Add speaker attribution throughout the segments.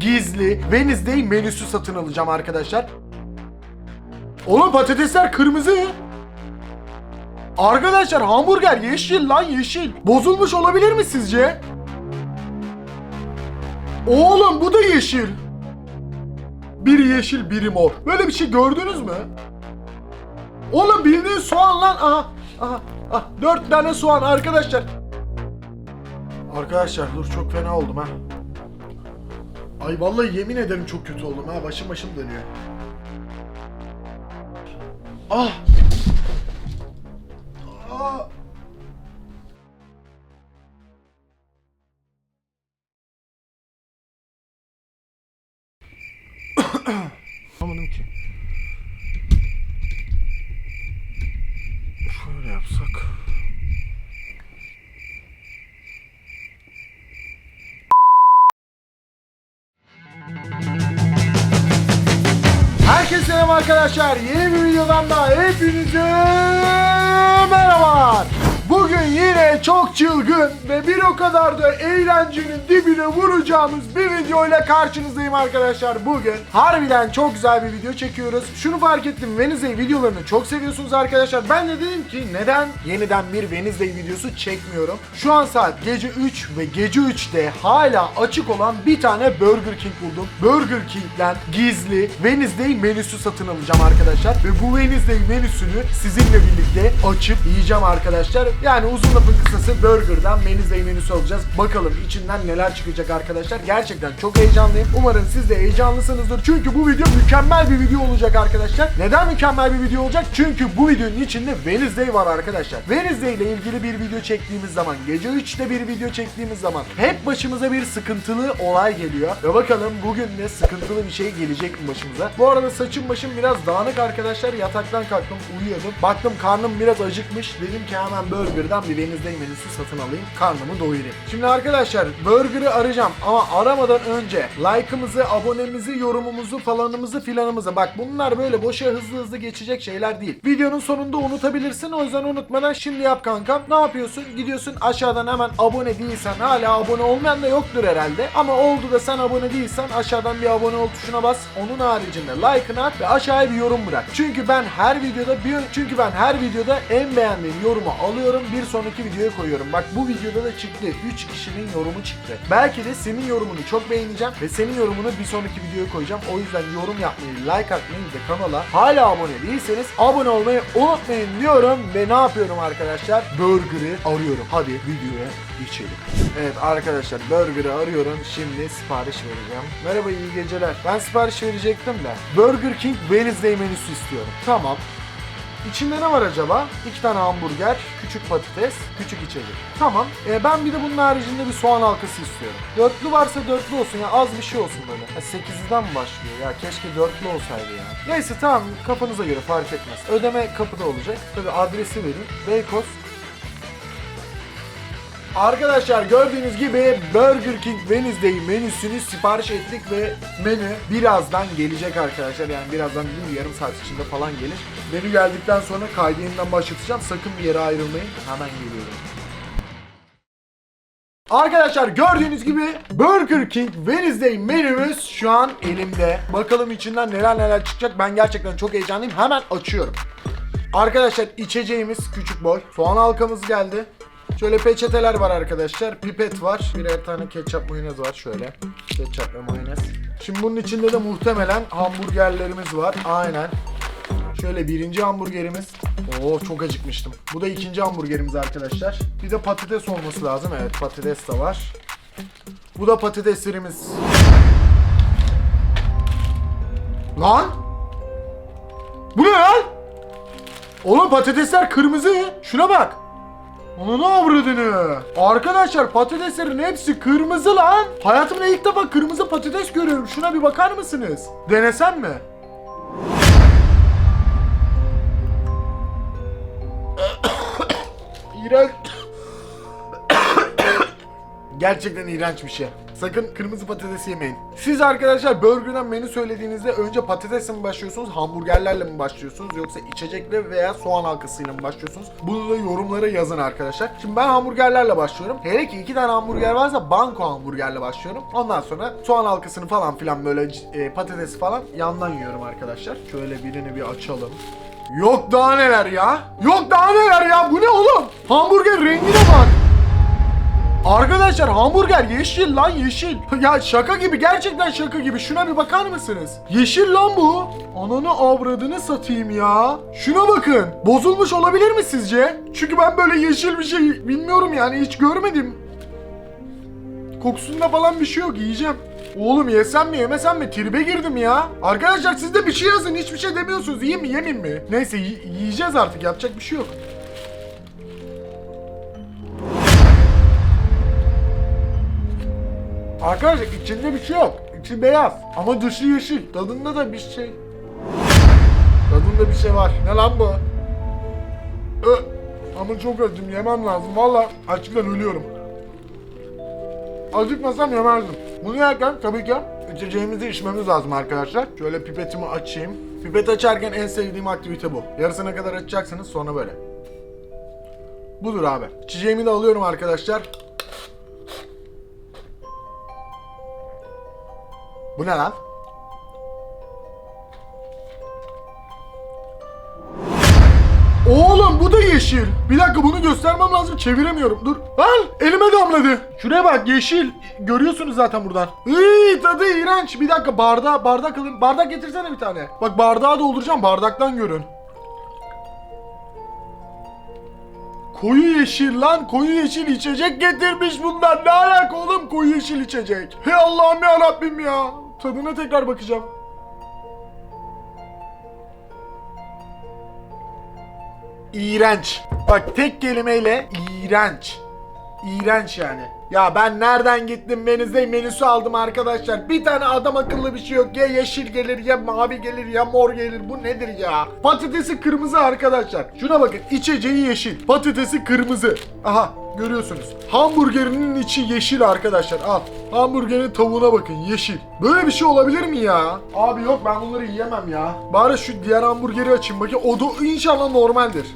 Speaker 1: gizli Wednesday menüsü satın alacağım arkadaşlar. Oğlum patatesler kırmızı. Arkadaşlar hamburger yeşil lan yeşil. Bozulmuş olabilir mi sizce? Oğlum bu da yeşil. Biri yeşil biri mor. Böyle bir şey gördünüz mü? Oğlum bildiğin soğan lan. Aha, aha, aha. Dört tane soğan arkadaşlar. Arkadaşlar dur çok fena oldum ha. Ay vallahi yemin ederim çok kötü oldum ha. Başım başım dönüyor. Ah. Ah. Anlamadım ki. Şöyle yapsak. Arkadaşlar. Yeni bir videodan daha hepinize merhabalar. Bugün yine çok çılgın ve bir o kadar da eğlencenin dibine vuracağımız bir video ile karşınızdayım arkadaşlar. Bugün harbiden çok güzel bir video çekiyoruz. Şunu fark ettim. Wednesday videolarını çok seviyorsunuz arkadaşlar. Ben de dedim ki neden yeniden bir Wednesday videosu çekmiyorum. Şu an saat gece 3 ve gece 3'te hala açık olan bir tane Burger King buldum. Burger King'den gizli Wednesday menüsü satın alacağım arkadaşlar. Ve bu Wednesday menüsünü sizinle birlikte açıp yiyeceğim arkadaşlar. Yani uzun lafın kısası Burger'dan Wednesday menüsü alacağız. Bakalım içinden neler çıkacak arkadaşlar. Gerçekten çok heyecanlıyım. Umarım siz de heyecanlısınızdır. Çünkü bu video mükemmel bir video olacak arkadaşlar. Neden mükemmel bir video olacak? Çünkü bu videonun içinde Wednesday var arkadaşlar. Wednesday ile ilgili bir video çektiğimiz zaman, gece 3'te bir video çektiğimiz zaman hep başımıza bir sıkıntılı olay geliyor. Ve bakalım bugün de sıkıntılı bir şey gelecek mi başımıza? Bu arada saçım başım biraz dağınık arkadaşlar. Yataktan kalktım, uyuyordum. Baktım karnım biraz acıkmış. Dedim ki hemen Burger'dan bir Wednesday menüsü satın alayım. Karnımı doyurayım. Şimdi arkadaşlar Burger'ı arayacağım ama aramadan önce like'ımızı, abonemizi, yorumumuzu, falanımızı, filanımızı. Bak bunlar böyle boşa hızlı hızlı geçecek şeyler değil. Videonun sonunda unutabilirsin. O yüzden unutmadan şimdi yap kankam. Ne yapıyorsun? Gidiyorsun aşağıdan hemen abone değilsen hala abone olmayan da yoktur herhalde. Ama oldu da sen abone değilsen aşağıdan bir abone ol tuşuna bas. Onun haricinde like'ını at ve aşağıya bir yorum bırak. Çünkü ben her videoda bir çünkü ben her videoda en beğendiğim yorumu alıyorum. Bir sonraki videoya koyuyorum. Bak bu videoda da çıktı. 3 kişinin yorumu çıktı. Belki de senin yorumunu çok beğeneceğim ve senin yorumunu bir sonraki videoya koyacağım. O yüzden yorum yapmayı, like atmayı ve kanala hala abone değilseniz abone olmayı unutmayın diyorum ve ne yapıyorum arkadaşlar? Burger'ı arıyorum. Hadi videoya geçelim. Evet arkadaşlar Burger'ı arıyorum. Şimdi sipariş vereceğim. Merhaba iyi geceler. Ben sipariş verecektim de. Burger King Wednesday menüsü istiyorum. Tamam. İçinde ne var acaba? İki tane hamburger, küçük patates, küçük içecek. Tamam. E, ben bir de bunun haricinde bir soğan halkası istiyorum. Dörtlü varsa dörtlü olsun ya az bir şey olsun böyle. Ha, sekizden mi başlıyor? Ya keşke dörtlü olsaydı ya. Neyse tamam kafanıza göre fark etmez. Ödeme kapıda olacak. Tabi adresi verin. Beykoz Arkadaşlar gördüğünüz gibi Burger King Wednesday menüsünü sipariş ettik ve menü birazdan gelecek arkadaşlar. Yani birazdan değil yarım saat içinde falan gelir. Menü geldikten sonra kaydı yeniden başlatacağım. Sakın bir yere ayrılmayın. Hemen geliyorum. Arkadaşlar gördüğünüz gibi Burger King Wednesday menümüz şu an elimde. Bakalım içinden neler neler çıkacak. Ben gerçekten çok heyecanlıyım. Hemen açıyorum. Arkadaşlar içeceğimiz küçük boy. Soğan halkamız geldi. Şöyle peçeteler var arkadaşlar. Pipet var. Birer tane ketçap mayonez var şöyle. Ketçap ve mayonez. Şimdi bunun içinde de muhtemelen hamburgerlerimiz var. Aynen. Şöyle birinci hamburgerimiz. Oo çok acıkmıştım. Bu da ikinci hamburgerimiz arkadaşlar. Bir de patates olması lazım. Evet patates de var. Bu da patateslerimiz. Lan! Bu ne lan? Oğlum patatesler kırmızı. Şuna bak. Onu ne avradını? Arkadaşlar patateslerin hepsi kırmızı lan. Hayatımda ilk defa kırmızı patates görüyorum. Şuna bir bakar mısınız? Denesem mi? İğrenç. Gerçekten iğrenç bir şey. Sakın kırmızı patates yemeyin. Siz arkadaşlar burgerden menü söylediğinizde önce patatesle mi başlıyorsunuz, hamburgerlerle mi başlıyorsunuz yoksa içecekle veya soğan halkasıyla mı başlıyorsunuz? Bunu da yorumlara yazın arkadaşlar. Şimdi ben hamburgerlerle başlıyorum. Hele ki iki tane hamburger varsa banko hamburgerle başlıyorum. Ondan sonra soğan halkasını falan filan böyle e, patatesi falan yandan yiyorum arkadaşlar. Şöyle birini bir açalım. Yok daha neler ya? Yok daha neler ya? Bu ne oğlum? Hamburger rengine bak. Arkadaşlar hamburger yeşil lan yeşil. Ya şaka gibi gerçekten şaka gibi. Şuna bir bakar mısınız? Yeşil lan bu. Ananı avradını satayım ya. Şuna bakın. Bozulmuş olabilir mi sizce? Çünkü ben böyle yeşil bir şey bilmiyorum yani hiç görmedim. Kokusunda falan bir şey yok yiyeceğim. Oğlum yesem mi yemesem mi? Tribe girdim ya. Arkadaşlar siz de bir şey yazın. Hiçbir şey demiyorsunuz. Yiyeyim mi yemeyeyim mi? Neyse yiyeceğiz artık. Yapacak bir şey yok. Arkadaşlar içinde bir şey yok. İçi beyaz ama dışı yeşil. Tadında da bir şey. Tadında bir şey var. Ne lan bu? Ö, ama çok acım yemem lazım. Valla açlıktan ölüyorum. Acıkmasam yemezdim. Bunu yerken tabii ki içeceğimizi içmemiz lazım arkadaşlar. Şöyle pipetimi açayım. Pipet açarken en sevdiğim aktivite bu. Yarısına kadar açacaksınız sonra böyle. Budur abi. İçeceğimi de alıyorum arkadaşlar. Bu ne lan? Oğlum bu da yeşil. Bir dakika bunu göstermem lazım. Çeviremiyorum. Dur. Lan elime damladı. Şuraya bak yeşil. Görüyorsunuz zaten buradan. Iy, tadı iğrenç. Bir dakika bardağı bardak alayım. Bardak getirsene bir tane. Bak bardağı dolduracağım. Bardaktan görün. Koyu yeşil lan koyu yeşil içecek getirmiş bunlar. Ne alaka oğlum koyu yeşil içecek. Hey Allah'ım ya Rabbim ya. Tadına tekrar bakacağım. İğrenç. Bak tek kelimeyle iğrenç. İğrenç yani. Ya ben nereden gittim menüze menüsü aldım arkadaşlar. Bir tane adam akıllı bir şey yok. Ya yeşil gelir ya mavi gelir ya mor gelir. Bu nedir ya? Patatesi kırmızı arkadaşlar. Şuna bakın içeceği yeşil. Patatesi kırmızı. Aha görüyorsunuz. Hamburgerinin içi yeşil arkadaşlar. Al. Hamburgerin tavuğuna bakın yeşil. Böyle bir şey olabilir mi ya? Abi yok ben bunları yiyemem ya. Bari şu diğer hamburgeri açayım bakayım. O da inşallah normaldir.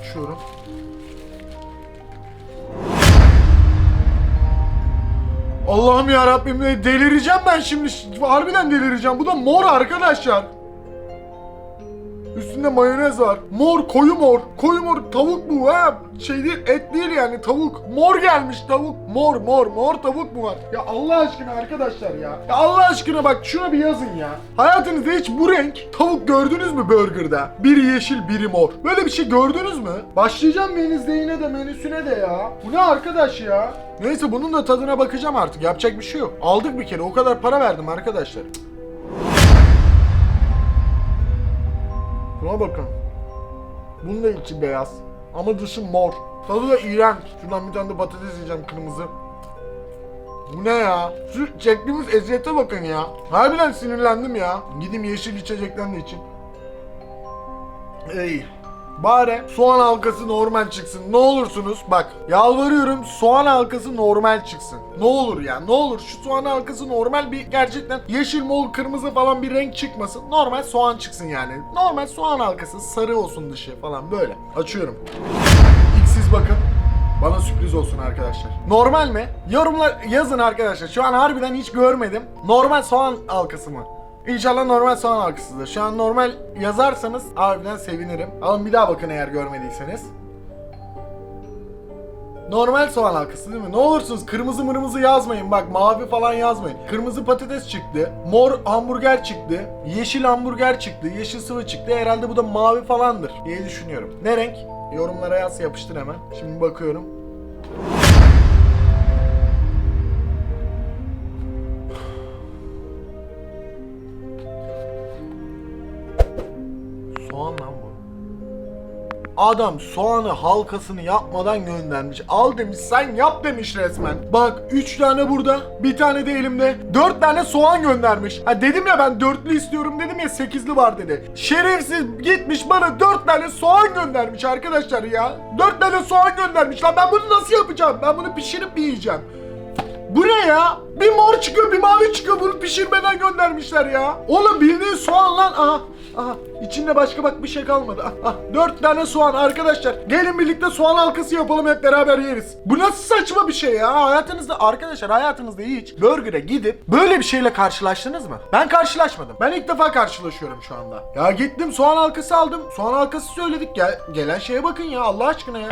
Speaker 1: Açıyorum. Allah'ım ya Rabbim delireceğim ben şimdi. Harbiden delireceğim. Bu da mor arkadaşlar. Üstünde mayonez var. Mor, koyu mor. Koyu mor tavuk bu ha. Şey değil, et değil yani tavuk. Mor gelmiş tavuk. Mor, mor, mor tavuk mu var? Ya Allah aşkına arkadaşlar ya. Ya Allah aşkına bak şuna bir yazın ya. Hayatınızda hiç bu renk tavuk gördünüz mü burgerda? Biri yeşil, biri mor. Böyle bir şey gördünüz mü? Başlayacağım menüzde de menüsüne de ya. Bu ne arkadaş ya? Neyse bunun da tadına bakacağım artık. Yapacak bir şey yok. Aldık bir kere. O kadar para verdim arkadaşlar. Şuna bakın. Bunun da içi beyaz. Ama dışı mor. Tadı da iğrenç. Şuradan bir tane de patates yiyeceğim kırmızı. Bu ne ya? Şu çektiğimiz eziyete bakın ya. Harbiden sinirlendim ya. Gideyim yeşil içecekten de için. Ey. Bari soğan halkası normal çıksın. Ne olursunuz bak yalvarıyorum soğan halkası normal çıksın. Ne olur ya ne olur şu soğan halkası normal bir gerçekten yeşil mol kırmızı falan bir renk çıkmasın. Normal soğan çıksın yani. Normal soğan halkası sarı olsun dışı falan böyle. Açıyorum. İlk siz bakın. Bana sürpriz olsun arkadaşlar. Normal mi? Yorumlar yazın arkadaşlar. Şu an harbiden hiç görmedim. Normal soğan halkası mı? İnşallah normal soğan halkasıdır. Şu an normal yazarsanız harbiden sevinirim. Alın bir daha bakın eğer görmediyseniz. Normal soğan halkası değil mi? Ne olursunuz kırmızı mırmızı yazmayın. Bak mavi falan yazmayın. Kırmızı patates çıktı. Mor hamburger çıktı. Yeşil hamburger çıktı. Yeşil sıvı çıktı. Herhalde bu da mavi falandır diye düşünüyorum. Ne renk? Yorumlara yaz yapıştır hemen. Şimdi bakıyorum. Adam soğanı halkasını yapmadan göndermiş. Al demiş sen yap demiş resmen. Bak 3 tane burada bir tane de elimde. 4 tane soğan göndermiş. Ha dedim ya ben dörtlü istiyorum dedim ya 8'li var dedi. Şerefsiz gitmiş bana 4 tane soğan göndermiş arkadaşlar ya. 4 tane soğan göndermiş lan ben bunu nasıl yapacağım? Ben bunu pişirip yiyeceğim? Bu ne ya? Bir mor çıkıyor bir mavi çıkıyor bunu pişirmeden göndermişler ya. Oğlum bildiğin soğan lan. Aha. Aha. İçinde başka bak bir şey kalmadı. Ah, ah. Dört tane soğan arkadaşlar. Gelin birlikte soğan halkası yapalım hep beraber yeriz. Bu nasıl saçma bir şey ya? Hayatınızda arkadaşlar hayatınızda hiç burger'e gidip böyle bir şeyle karşılaştınız mı? Ben karşılaşmadım. Ben ilk defa karşılaşıyorum şu anda. Ya gittim soğan halkası aldım. Soğan halkası söyledik. Gel, gelen şeye bakın ya Allah aşkına ya.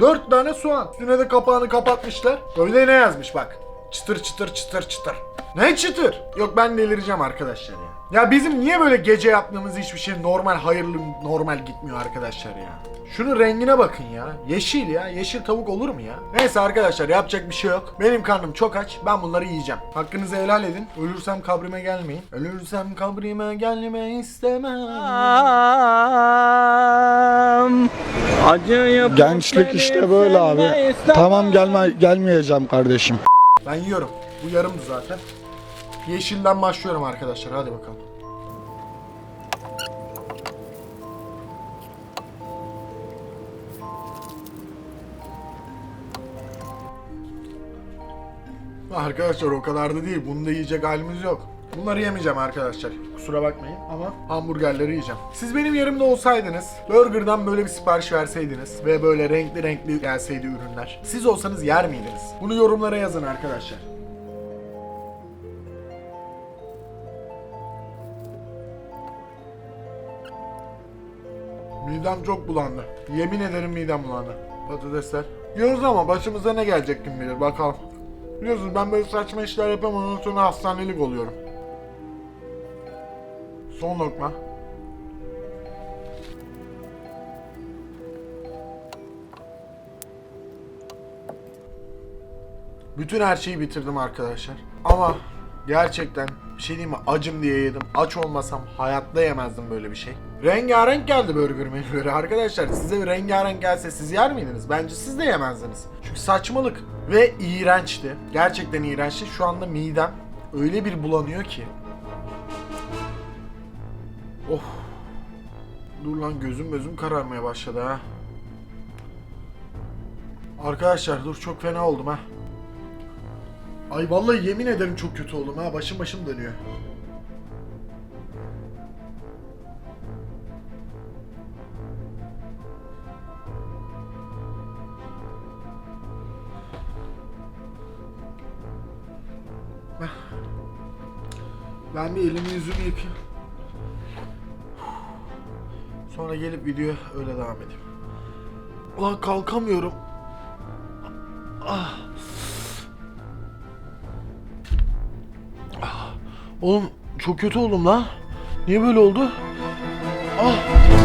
Speaker 1: Dört tane soğan. Üstüne de kapağını kapatmışlar. Öyle ne yazmış bak. Çıtır çıtır çıtır çıtır. Ne çıtır? Yok ben delireceğim arkadaşlar ya. Ya bizim niye böyle gece yaptığımız hiçbir şey normal hayırlı normal gitmiyor arkadaşlar ya. Şunun rengine bakın ya. Yeşil ya. Yeşil tavuk olur mu ya? Neyse arkadaşlar yapacak bir şey yok. Benim karnım çok aç. Ben bunları yiyeceğim. Hakkınızı helal edin. Ölürsem kabrime gelmeyin. Ölürsem kabrime gelme istemem.
Speaker 2: Acıyıp
Speaker 3: Gençlik işte böyle abi. Tamam gelme gelmeyeceğim kardeşim.
Speaker 1: Ben yiyorum. Bu yarımdı zaten. Yeşilden başlıyorum arkadaşlar. Hadi bakalım. Arkadaşlar o kadar da değil. Bunu da yiyecek halimiz yok. Bunları yemeyeceğim arkadaşlar. Kusura bakmayın ama hamburgerleri yiyeceğim. Siz benim yerimde olsaydınız, burgerdan böyle bir sipariş verseydiniz ve böyle renkli renkli gelseydi ürünler. Siz olsanız yer miydiniz? Bunu yorumlara yazın arkadaşlar. Midem çok bulandı. Yemin ederim midem bulandı. Patatesler. Yiyoruz ama başımıza ne gelecek kim bilir bakalım. Biliyorsunuz ben böyle saçma işler yapamam ondan sonra hastanelik oluyorum. Son lokma. Bütün her şeyi bitirdim arkadaşlar. Ama gerçekten bir şey diyeyim mi? Acım diye yedim. Aç olmasam hayatta yemezdim böyle bir şey. Rengarenk geldi burger menüleri arkadaşlar. Size bir rengarenk gelse siz yer miydiniz? Bence siz de yemezdiniz. Çünkü saçmalık ve iğrençti. Gerçekten iğrençti. Şu anda midem öyle bir bulanıyor ki. Of. Dur lan gözüm gözüm kararmaya başladı ha. Arkadaşlar dur çok fena oldum ha. Ay vallahi yemin ederim çok kötü oldum ha. Başım başım dönüyor. Ben bir elimi yüzümü yıkayayım. Sonra gelip videoya öyle devam edeyim. Ulan kalkamıyorum. Ah. Oğlum çok kötü oldum lan. Niye böyle oldu? Ah.